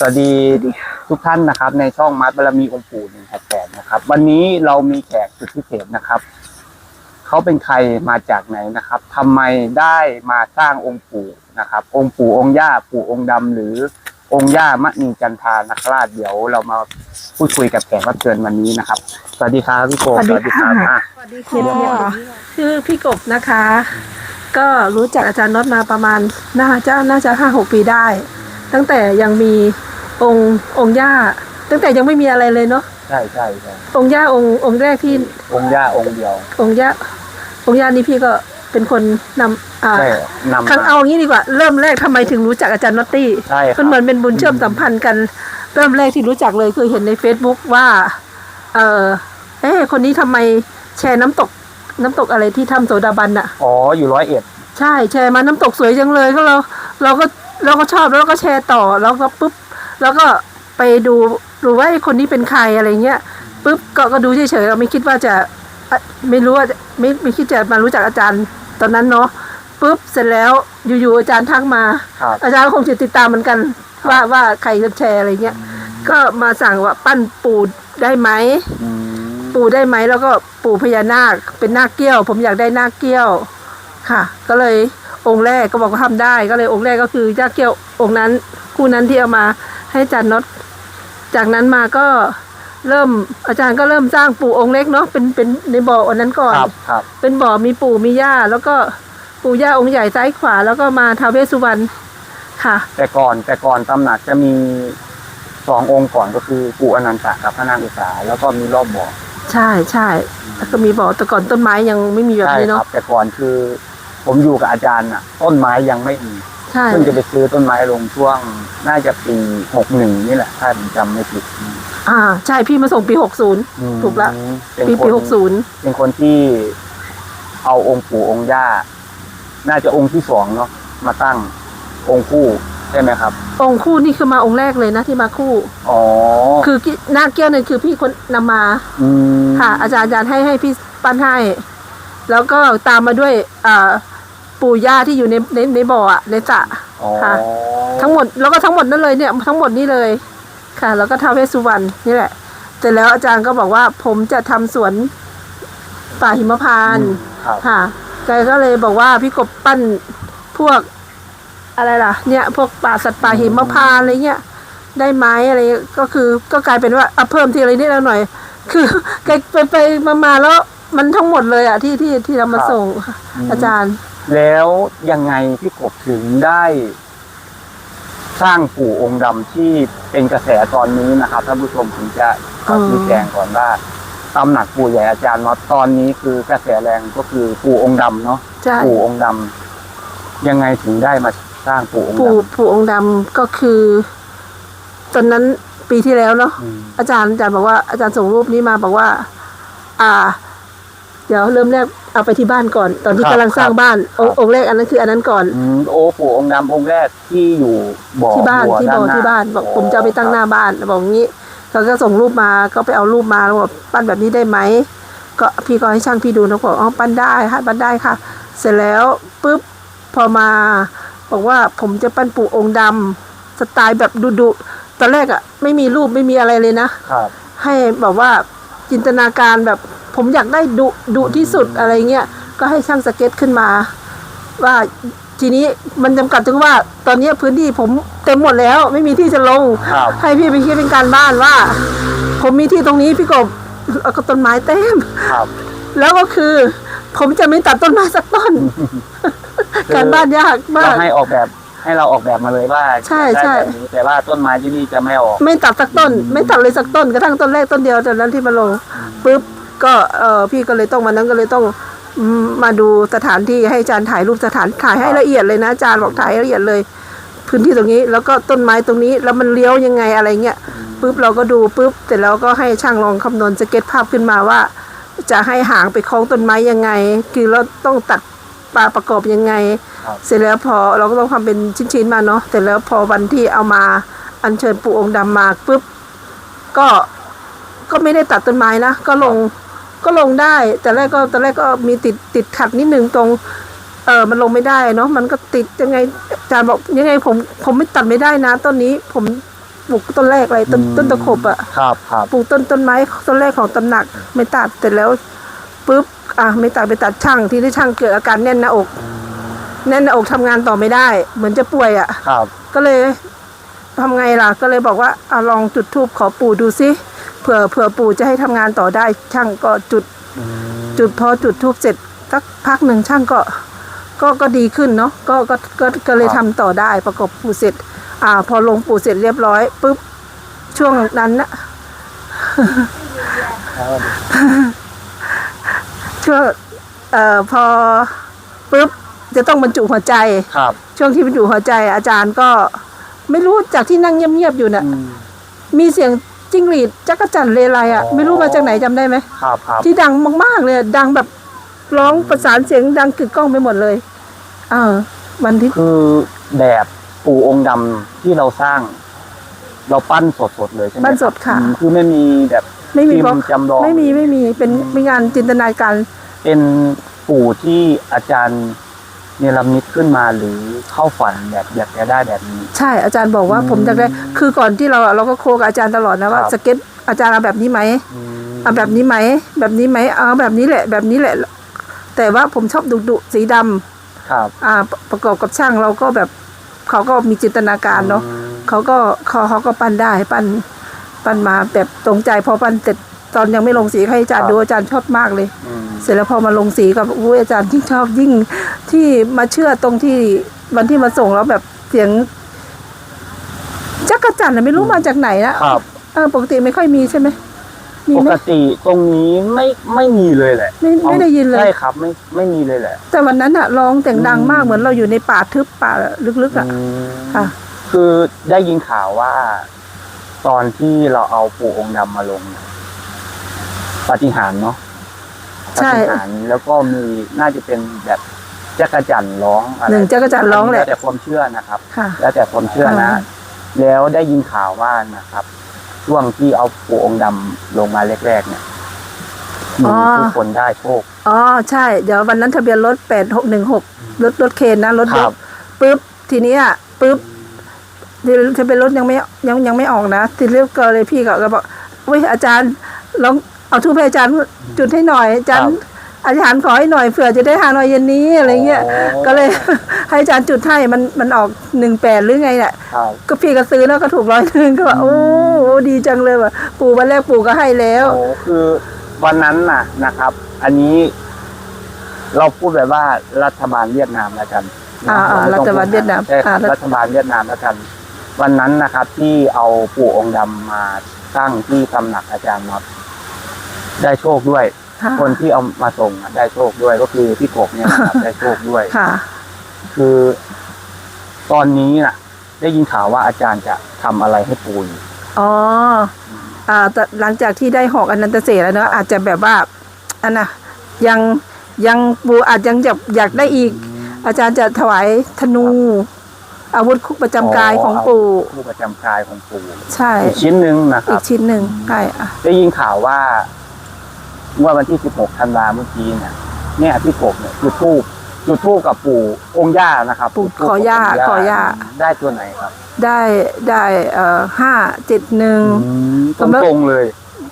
สวัสดีทุกท่านนะครับ ในช่องมัดบารมีองค์ปู่หนึ่งแปดแปดนะครับ วันนี้เรามีแขกสุดพิเศษนะครับ เขาเป็นใครมาจากไหนนะครับทำไมได้มาสร้างองค์ปู่นะครับ องค์ปู่องค์ย่าปู่องค์ดำหรือองค์ย่ามณีจันทานาคราชเดี๋ยวเรามาพูดคุยกับแขกรับเชิญวันนี้นะครับ สวัสดีครับพี่โกสวัสดีค่ะอะสวัสดีค่ะชื่อพี่กบนะคะ ก็รู้จักอาจารย์น็อตมาประมาณน่าจะน่าจะห้าหกปีได้ ตั้งแต่ยังมีองค์องค์ย่า ตั้งแต่ยังไม่มีอะไรเลยเนาะใช่ใช่ใช่องค์ย่าองค์องค์แรกที่องค์ย่าองค์เดียว องค์ย่าองค์ย่านี่พี่ก็เป็นคนนำอ่าใช่นำครั้งมา เอางี้ดีกว่าเริ่มแรกทำไมถึงรู้จักอาจารย์น็อตตี้ใช่ครับ มันเหมือนเป็นบุญเชื่อมสัมพันธ์กัน เริ่มแรกที่รู้จักเลยคือเห็นใน Facebook ว่า เออเอ๊ะคนนี้ทำไมแชร์น้ำตก น้ำตกอะไรที่ถ้ำโสดาบันอะ อ๋ออยู่ร้อยเอ็ด ใช่แชร์มาน้ำตกสวยจังเลยก็เรา เราก็ เราก็ชอบแล้วก็แชร์ต่อแล้วก็ปุ๊บแล้วก็ไปดูดูว่าไอ้คนนี้เป็นใครอะไรเงี้ยปุ๊บก็ก็ดูเฉยๆเราไม่คิดว่าจะอะไม่รู้ว่าจะไม่ไม่คิดจะมารู้จักอาจารย์ตอนนั้นเนาะปุ๊บเสร็จแล้วอยู่ๆอาจารย์ทักมาครับอาจารย์ก็คงจะติดตามเหมือนกัน ว่าว่าใครจะแชร์อะไรเงี้ยก็มาสั่งว่าปั้นปูได้ไหมอืมปู่ได้ไหมแล้วก็ปู่พญานาคเป็นนาคเกี้ยว ผมอยากได้นาคเกี้ยวค่ะ ก็เลย องค์แรกก็บอกว่าทำได้ ก็เลยองค์แรกก็คือนาคเกี้ยวองค์นั้นคู่นั้นที่เอามาให้อาจารย์น็อตจากนั้นมาก็เริ่มอาจารย์ก็เริ่มสร้างปู่องค์เล็กเนาะเป็นเป็นในบ่ออันนั้นก่อนครับครับ เป็นบ่อมีปู่มีย่าแล้วก็ปู่ย่าองค์ใหญ่ซ้ายขวา แล้วก็มาท้าวเวสสุวรรณค่ะ แต่ก่อนแต่ก่อนตำหนักจะมีสององค์ก่อนก็คือปู่อนันตะกับพระนางอุษาแล้วก็มีรอบบ่อใช่ใช่แล้วก็มีบ่อแต่ก่อนต้นไม้ยังไม่มีแบบใช่นี้คเนาะรับแต่ก่อนคือ ผมอยู่กับอาจารย์น่ะ ต้นไม้ยังไม่มีใช่เพิ่งจะไปซื้อต้นไม้ลงช่วง น่าจะปีหกหนึ่งนี่แหละถ้าผมจำไม่ผิดอ่า ใช่พี่มาส่งปีหกศูนย์อืมถูกละเป็นปีคปีนหกศูนย์เป็นคนที่เอาองค์ปู่องค์ย่า น่าจะองค์ที่สองเนาะมาตั้งองค์คู่ใช่ไหมครับ องค์คู่นี่คือมาองค์แรกเลยนะที่มาคู่ อ๋อคือกิหน้าเกี้ยวเนี่ยคือพี่คนนำมาอืมค่ะ อาจารย์อาจารย์ให้ให้พี่ปั้นให้ แล้วก็ตามมาด้วยอ่า ปู่ย่าที่อยู่ในในในบ่ออะในสระอ๋อค่ะ ทั้งหมดแล้วก็ทั้งหมดนั่นเลยเนี่ยทั้งหมดนี่เลยค่ะ แล้วก็ท้าวเวสสุวรรณนี่แหละเสร็จแล้วอาจารย์ก็บอกว่า ผมจะทำสวนป่าหิมพานต์ครับ ค่ะแกก็เลยบอกว่าพี่กบปั้นพวกอะไรล่ะ เนี่ย พวกป่าสัตว์ป่าหิมพานต์อะไรเงี้ย ได้ไหมอะไรเงี้ยก็คือก็กลายเป็นว่าเอาเพิ่มทีละนิดละหน่อย คือ แกไปไปมามาแล้วมันทั้งหมดเลยอะที่ที่ที่เรามาส่งค่ะอาจารย์ แล้วยังไงพี่กบถึงได้สร้างปู่องค์ดำที่เป็นกระแสตอนนี้นะครับท่านผู้ชมผมจะขออืมชี้แจงก่อนว่าตำหนักปู่ใหญ่อาจารย์น็อตตอนนี้คือกระแสแรงก็คือปู่องค์ดำเนาะใช่ ปู่องค์ดำยังไงถึงได้มาสร้างปู่องค์ปู่ดปู่องค์ดำก็คือ ตอนนั้นปีที่แล้วเนาะำอืมอาจารย์อาจารย์บอกว่าอาจารย์ส่งรูปนี้มาบอกว่า อ่า เดี๋ยวเริ่มแรกเอาไปที่บ้านก่อน ตอนที่กำลังสร้างบ้านองค์องค์แรกอันนั้นคืออันนั้นก่อน อืมโอ้ปู่องค์ดำองค์แรกที่อยู่บ่อที่บ้านบัวที่บอกหที่บ้านบอกผมจะเอาไปตั้งหน้าบ้านบอกงี้เขาก็ส่งรูปมาก็ไปเอารูปมาแล้วบอกปั้นแบบนี้ได้ไหมก็พี่ก็ให้ช่างพี่ดูนะบอกอ๋อปั้นได้ค่ะปั้นได้ค่ะ เสร็จแล้วปุ๊บพอมา บอกว่าผมจะปั้นปู่องค์ดำสไตล์แบบดุดุๆตอนแรกอะไม่มีรูปไม่มีอะไรเลยนะ ครับ ให้แบบว่าจินตนาการแบบ ผมอยากได้ดุดุที่สุดอะไรเงี้ยก็ให้ช่างสเก็ตขึ้นมา ว่าทีนี้มันจำกัดถึงว่า ตอนนี้พื้นที่ผมเต็มหมดแล้วไม่มีที่จะลงครับให้พี่ไปคิดเป็นการบ้านว่า ผมมีที่ตรงนี้พี่กบแล้วก็ต้นไม้เต็มครับแล้วก็คือ ผมจะไม่ตัดต้นไม้สักต้น การบ้านยากมาเรากให้ออกแบบให้เราออกแบบมาเลยว่าใช่ได้ใช่แบบนี้แต่ว่าต้นไม้ที่นี่จะไม่ออก ไม่ตัดสักต้น ไม่ตัดเลยสักต้นกระทั่งต้นแรกต้นเดียวตอนนั้นที่มาลงปุ๊บ ก็เออพี่ก็เลยต้องวันนั้นก็เลยต้องอืมมาดูสถานที่ให้อาจารย์ถ่ายรูปสถานถ่ายให้ละเอียดเลยนะอาจารย์บอกถ่ายให้ละเอียดเลย พื้นที่ตรงนี้แล้วก็ต้นไม้ตรงนี้แล้วมันเลี้ยวยังไงอะไรเงี้ยปุ๊บเราก็ดูปุ๊บเสร็จแล้วก็ให้ช่างลองคำนวณสเก็ตภาพขึ้นมาว่า จะให้หางไปคล้องต้นไม้ยังไง คือเราต้องตัดปลาประกอบยังไงครับเสร็จแล้วพอเราก็ต้องทำเป็นชิ้นๆมาเนาะเสร็จแล้วพอวันที่เอามาอัญเชิญปู่องค์ดำมาปุ๊บก็ก็ไม่ได้ตัดต้นไม้นะก็ลง ก็ลงได้ แต่แรกก็ตอนแรกก็มีติดติดขัดนิดนึงตรงเออมันลงไม่ได้เนาะมันก็ติดยังไงอาจารย์บอกยังไงผมผมไม่ตัดไม่ได้นะต้นนี้ผมปลูกต้นแรกอะไรต้นต้นตะขบอะครับครับ ปลูกต้นต้นไม้ต้นแรกของตำหนักไม่ตัดเสร็จแล้วปุ๊บอะไม่ตัดไปตัดช่างที่ที่ช่างเกิดอาการแน่นหน้าอก แน่นหน้าอกทำงานต่อไม่ได้ เหมือนจะป่วยอะครับ ก็เลยทำไงล่ะ ก็เลยบอกว่าอะลองจุดทูบขอปู่ดูซิเผื่อเผื่อปู่จะให้ทำงานต่อได้ช่างก็จุดอืมจุดพอจุดทูบเสร็จสักพักหนึ่งช่างก็ก็ก็ดีขึ้นเนาะก็ก็ก็ก็เลยทำต่อได้ประกอบปู่เสร็จ อ่า พอลงปู่เสร็จเรียบร้อยปุ๊บช่วงนั้นนะช่วงเอ่อพอปุ๊บจะต้องบรรจุหัวใจครับ ช่วงที่บรรจุหัวใจ อาจารย์ก็ไม่รู้จากที่นั่งเงียบๆอยู่น่ะอืมมีเสียง จิ้งหรีดจักรจั่นเลไลอะอ๋อไม่รู้มาจากไหนจำได้ไหมครับครับที่ดังมากๆเลยดังแบบร้องประสานเสียงดังกึกก้องไปหมดเลยเออวันที่คือแบบปู่องค์ดำที่เราสร้าง เราปั้นสดๆเลยใช่ไหมบ้านสดค่ะอืมคือไม่มีแบบไม่มีพิบล็อกมพ์จำลองไม่มีไม่มีเป็นเป็นงานจินตนาการ เป็นปู่ที่อาจารย์ เนรมิตขึ้นมาหรือเข้าฝันแบบอยากจะได้แบบนี้ ใช่อาจารย์บอกว่าอืมผมอยากได้คือก่อนที่เราเราก็โคกับอาจารย์ตลอดนะว่าครับสเก็ตอาจารย์เอาแบบนี้ไหมอืมเอาแบบนี้ไหมแบบนี้ไหมเอาแบบนี้แหละ แบบนี้แหละ แต่ว่าผมชอบดุดุๆสีดำครับอ่าประประกอบกับช่างเราก็แบบเขาก็มีจินตนาการเนาะอืมเขาก็เขาเขาก็ปั้นได้ปั้นปั้นมาแบบตรงใจพอปั้นเสร็จ ตอนยังไม่ลงสีให้อาจารย์ดูอาจารย์ชอบมากเลยอืมเสร็จแล้วพอมาลงสีกับอุ้ยอาจารย์ยิ่งชอบยิ่งที่มาเชื่อตรงที่วันที่มาส่งแล้วแบบเสียงจักรจันทร์น่ะไม่รู้มาจากไหนนะครับเออปกติไม่ค่อยมีใช่ไหมมีปไหมกติตรงนี้ไม่ไม่มีเลยแหละไม่ไม่ได้ยินเลย ใช่ครับ ไม่ไม่มีเลยแหละ แต่วันนั้นอะร้องแต่งดังมากอืมเหมือนเราอยู่ในป่าทึบป่าลึกๆอะอืมค่ะ คือได้ยินข่าวว่า ตอนที่เราเอาปู่องค์ดำมาลงเนี่ย ปาฏิหาริย์เนาะใช่ปาฏิหาริย์แล้วก็มีน่าจะเป็นแบบจักรจันทร์ร้องอะไรหนึ่งจักรจันทร์ร้องแหละแล้วแต่ความเชื่อนะครับ ค่ะ แล้วแต่ความเชื่อนะ อ่า แล้วได้ยินข่าวว่านะครับ ช่วงที่เอาปู่องค์ดำลงมาแรกๆเนี่ยมีทุกคนได้โชค อ๋อใช่ เดี๋ยววันนั้นทะเบียนรถแปดหกหนึ่งหกรถรถเคนนะรถครรัถบปุ๊บทีนี้อะปุ๊บทะเบียนรถยังไม่ยังยังไม่ออกนะทีเรียกก็เลยพี่ก็ก็บอกอุ้ยอาจารย์ลอง เอาทูปให้อาจารย์จุดให้หน่อยอาจารย์อาจารย์ขอให้หน่อยเผื่อจะได้หาหน่อยเย็นนี้อะไรเงี้ยอ๋อก็เลยให้อาจารย์จุดให้มันมันออกหนึ่งแปดหรือไงเนี่ยครับก็พี่ก็ซื้อแล้วก็ถูกร้อยหนึ่งก็บอกโอ้โหดีจังเลยว่ะปู่วันแรกปู่ก็ให้แล้วโอ้คือวันนั้นน่ะนะครับ อันนี้ เราพูดแบบว่ารัฐบาลเวียดนามแล้วกันอ่าอ่าไต้องรัฐบาลเวียดนามใช่ครับอ่ารัฐรัฐบาลเวียดนามแล้วกัน วันนั้นนะครับ ที่เอาปู่องค์ดำมาตั้งที่ตำหนักอาจารย์น็อต ได้โชคด้วย ค่ะคนที่เอามาส่งอะได้โชคด้วยก็คือพี่กบเนี่ยนะครับ ได้โชคด้วย ค่ะ คือ ตอนนี้น่ะ ได้ยินข่าวว่าอาจารย์จะทำอะไรให้ปู่อยู่อ๋ออ่าแต่หลังจากที่ได้หอกอนันตเศษแล้วเนอะอาจจะแบบว่าอันน่ะยังยังปูอาจยังจะอยากได้อีก อาจารย์จะถวายธนู อาวุธคุกประจำกายของปู่ผู้ประจำกายของปู่ใช่ อีกชิ้นหนึ่งนะคอีรับกชิ้นหนึ่งใช่อะได้ยินข่าวว่า เมื่อวันที่ 16ธันวาเมื่อกี้เนี่ยเนี่ยพี่กบเนี่ยจุดทูบจุดทูบกับปู่องค์ย่านะครับปู่จุดธูปขอย่ากับงขอย่าได้ตัวไหนครับ ได้ได้เอ่อห้าเจ็ดหนึ่งตรงตรงๆเลย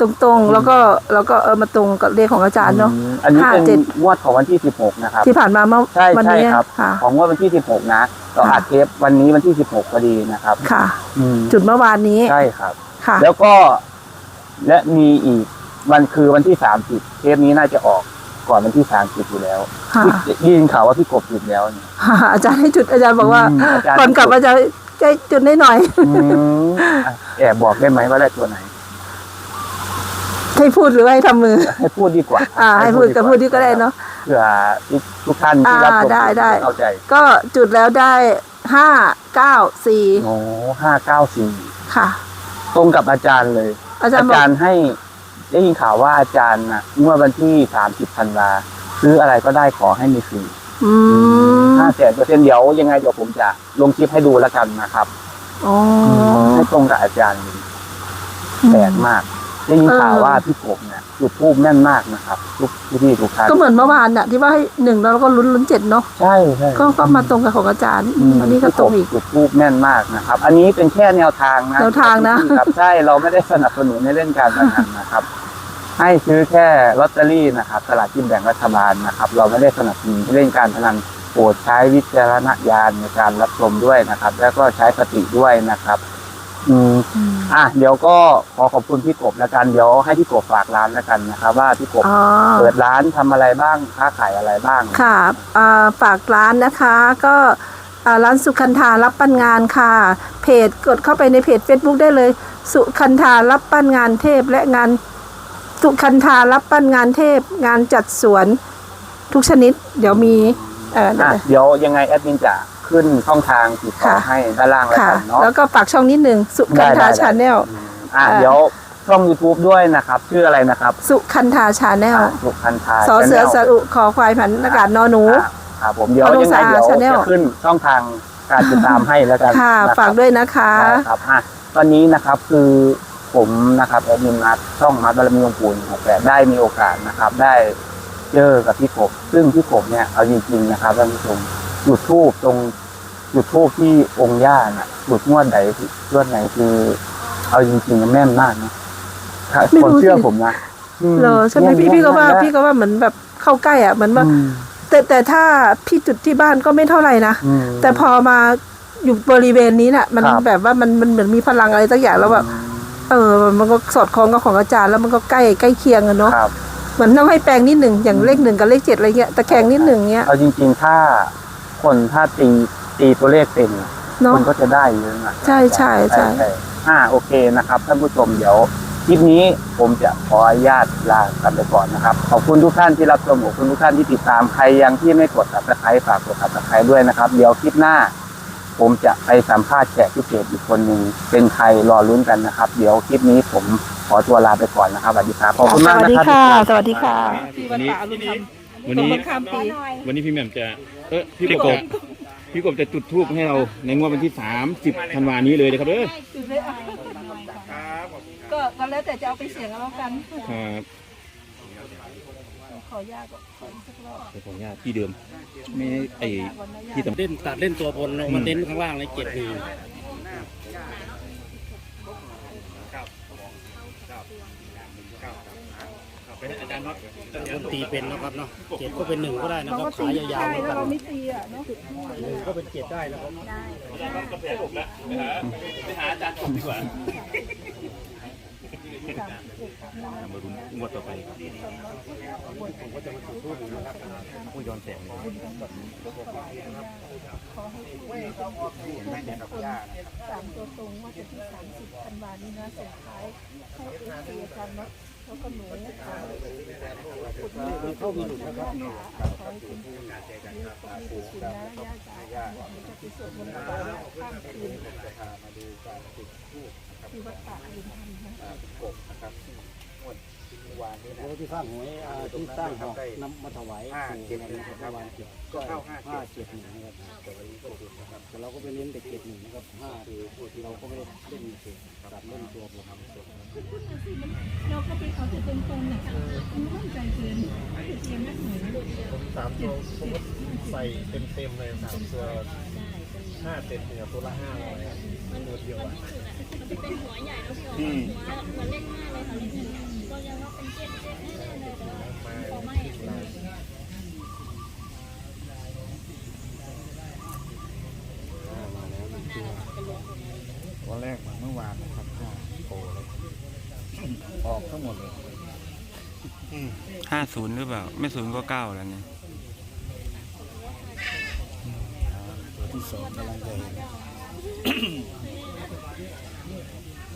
ตรงๆแล้วก็แล้วก็เออมาตรงกับเลขของอาจารย์เนาะอืมอันนี้เป็นห้าเจ็ดงวดของวันที่16นะครับที่ผ่านมาเมื่อใช่วันใช่นี้ครับค่ะของงวดวันที่16นะเราค่ะอัดเทปวันนี้วันที่16พอดีนะครับ ค่ะอืมจุดเมื่อวานนี้ใช่ครับ ค่ะ แล้วก็และมีอีก วันคือวันที่30เทปนี้น่าจะออกก่อนวันที่30อยู่แล้วค่ะที่ได้ยินข่าวว่าพี่กบจุดแล้วเนี่ยอาจารย์ให้จุดอาจารย์บอกว่าอืมอาจารย์ ก่อนกลับอาจารย์ใกล้จุดได้หน่อย อืมอะแอบบอกได้ไหมว่าได้ตัวไหน ให้พูดหรือให้ทำมือ ให้พูดดีกว่าอ่า ให้พูดกับพูดที่ก็ได้เนาะ เผื่อทุกท่านที่รับชมอ่าได้ได้ เข้าใจก็จุดแล้วได้ห้าเก้าสี่โอ้ห้าเก้าสี่ค่ะ ตรงกับอาจารย์เลย อาจารย์บอกอาจารย์ให้ ได้ยินข่าวว่าอาจารย์นะเมื่อวันที่สามสิบธันวาซื้ออะไรก็ได้ขอให้มีฟรีอืมห้าแสนเปอร์เซ็นต์เดี๋ยวยังไงเดี๋ยวผมจะลงคลิปให้ดูแล้วกันนะครับ อ๋อให้ตรงกับอาจารย์เลยแปลกมาก ได้ยินข่าวเออว่าพี่กบเนี่ยจุดทูบแน่นมากนะครับทุกพี่ๆทุกท่านก็เหมือนเมื่อวานน่ะที่ว่าให้หนึ่งแล้วก็ลุ้นลุ้นเจ็ดเนาะใช่ใช่ก็ก็มาตรงกับของอาจารย์อืมอันนี้ก็ตรงอีกจุดทูบแน่นมากนะครับ อันนี้เป็นแค่แนวทางนะแนวทางนะครับใช่เราไม่ได้สนับสนุนในเล่นการพนันนะครับ ให้ซื้อแค่ลอตเตอรี่นะครับสลากกินแบ่งรัฐบาลนะครับ เราไม่ได้สนับสนุนให้เล่นการพนันโปรดใช้วิจารณญาณในการรับชมด้วยนะครับ แล้วก็ใช้สติด้วยนะครับ อืมอืมอะเดี๋ยวก็ขอขอบคุณพี่กบแล้วกันเดี๋ยวให้พี่กบฝากร้านแล้วกันนะครับ ว่าพี่กบอ๋อ เปิดร้านทำอะไรบ้างค้าขายอะไรบ้าง ค่ะอ่าฝากร้านนะคะก็อ่าร้านสุคันธารับปั้นงานค่ะ เพจกดเข้าไปในเพจ Facebook ได้เลย สุคันธารับปั้นงานเทพและงานสุคันธารับปั้นงานเทพ งานจัดสวนทุกชนิด เดี๋ยวมีเอ่ออะเดี๋ยวยังไงแอดมินจะ ขึ้นช่องทางติดต่อค่ะ ให้ด้านล่างแล้วค่ะ กันเนาะแล้วก็ฝากช่องนิดหนึ่งสุคันได้ธาได้ชาแนล อืมอะอ่า เดี๋ยวช่อง YouTube ด้วยนะครับ ชื่ออะไรนะครับสุคันธาชาแนลอะสุพันธาสอเสือ Channel สรุขอควายผันอากาศนอหนู อะครับผมเดี๋ยวพนุยังไงสะอาดเดี๋ยว Channel จะขึ้นช่องทางการติดตามให้แล้วกันค่ะ นะครับ ฝากด้วยนะคะ ได้ครับอะตอนนี้นะครับคือผมนะครับแอดมินนัดช่องมัดบารมีองค์ปู่หกแปดได้มีโอกาสนะครับ ได้เจอกับพี่กบซึ่งพี่กบเนี่ยเอาจริงๆนะครับท่านผู้ชม จุดทูบตรงจุดทูบที่องค์ย่าน่ะจุดงวดไหนงวดไหนคือ เอาจริงๆแม่นมากนะถ้าไม่คนรู้เชื่อสิผมนะอืเหรอใช่ไหมแนพี่พี่ก็ว่าแม่นพี่ก็ว่าเหมือนแบบเข้าใกล้อะเหมือนว่าอืมแต่แต่ถ้าพี่จุดที่บ้านก็ไม่เท่าไหร่นะอืมแต่พอมาอยู่บริเวณนี้น่ะ มันครับแบบว่ามันมันเหมือนมีพลังอะไรสักอย่างแล้วแบบเออ มันก็สอดคล้องกับของอาจารย์แล้วมันก็ใกล้ใกล้เคียงกันเนาะครับเหมือนต้องให้แปลงนิดหนึ่งอย่างเลขหนึ่งกับเลขเจ็ดอะไรเงี้ยตะแคงนิดหนึ่งเงี้ยเอาจริง ๆ ถ้า คนถ้าตีตีตัวเลขเป็นเนาะคนก็จะได้เยอะนะใช่ใช่ใช่ อ่าโอเคนะครับท่านผู้ชมเดี๋ยวคลิปนี้ผมจะขออนุญาตลากันไปก่อนนะครับ ขอบคุณทุกท่านที่รับชมขอบคุณทุกท่านที่ติดตามใครยังที่ไม่กด subscribe ฝากกด subscribe ด้วยนะครับ เดี๋ยวคลิปหน้า ผมจะไปสัมภาษณ์แขกพิเศษอีกคนหนึ่งเป็นใครรอลุ้นกันนะครับ เดี๋ยวคลิปนี้ผมขอตัวลาไปก่อนนะครับสวัสดีครับขอบคุณสมากวัสนะดีครับ ค่ะ สวัสดีค่ะวันนี้วันนี้ข้ามปี วันนี้พี่แหม่มจะ เออพี่กบพี่กบจะจุดทูบให้เราในงวดวันที่30ธันวานี้เลยนะครับเด้อก็ก็แล้วแต่จะเอาไปเสี่ยงเอาแล้วกัน ครับขอยากขออีกสักรอบขออนุญาตที่เดิมไม่ไอ้ที่สำ เล่นตัดเล่นตัวบนลงมาเน้นข้างล่างเลยเจ็ดหนึ่ง ตีเป็นนะครับเนาะเจ็ดก็เป็นหนึ่งก็ได้นะครับขายาวๆเหมือนกันเราไม่ตีอะเนาะหนึ่งก็เป็นเจ็ดได้นะครับมารุนงวดต่อไปโอ้ยย้อนแสงเลยสามตัวตรงว่าจะที่สามสิบธันวานี้นะส่งท้ายให้เอฟซีอาจารย์เนาะแล้วก็หนูขอ มันเข้ามีหลุดนะครับขอให้คุณมีกุศลนะย่าจ๋าหนูจะไปสวดมนต์ต่อข้ามคืนที่วัดป่าอรินทร์นะแล้วที่สร้างหวยอ่าที่สร้างหอกนำมาถวายปู่นะครับเมื่อวานเจ็ดก็ห้าเจ็ดหนึ่งนะครับแต่เราก็ไปเน้นแต่เจ็ดหนึ่งนะครับห้าเราก็ไม่ได้เล่นเจ็ดครับเล่นตัวบนเราก็ไปเอาแต่ตรงๆนะคะมันมั่นใจเกินเสียงนักหน่อยสามตัวสมมติใส่เต็มเต็มๆเลยสามตัวห้าเต็มเนี่ยตัวละห้าร้อยอะตัวเดียวอะอืม ตัวแรกมาเมื่อวานนะครับก็โปรเลยออกทั้งหมดเลยห้าศูนย์หรือเปล่า ไม่ศูนย์ก็เก้าแล้วเนี่ยตัวที่สองกำลังจะ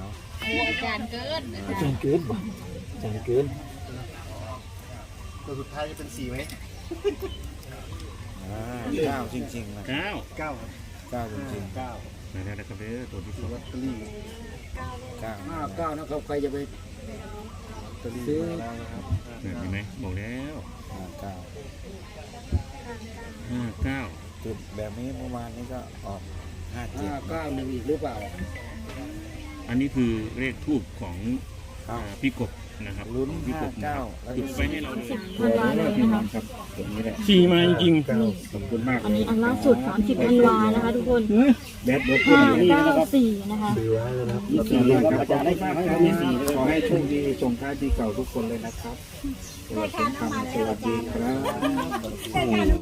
าอาจารย์เกินจนเกินบ่จังเกินตัวสุดท้ายจะเป็นสี่ไหมเก้าจริงๆนะเก้าเก้าครับเก้าจริงเก้าไหนๆนะครับเด้อตัวที่สองลอตเตอรี่ๆเก้าห้าเก้านะครับใครจะไปลอตเตอรี่มาแล้วนะครับเนี่ยเห็นไหมบอกแล้วห้าเก้าห้าเก้าจุดแบบนี้เมื่อวานนี้ก็ออกห้าเจ็ดห้าเก้าหนึ่งอีกหรือเปล่า อันนี้คือเลขทูบของครับอ่าพี่กบนะครับลุ้นของพี่กห้าบนะเก้าครับแล้วจุก็ดไปให้เราเลยธันวาเลยนะคะตรงนี้แหละสี่มาจริงเก้าๆขอบคุณมากอันนี้อันล่าสุด 30ธันวานะคะทุกคน แบดเบิร์ดขึ้นอยู่นี่นะครับ594 นะคะสี่ไว้แล้วนะครับยี่สิบสี่ครับอาจารย์ได้มากให้ยี่สิบสี่ขอให้โชคดีส่งท้ายปีเก่าทุกคนเลยนะครับสวัสดีครับสวัสดีครับ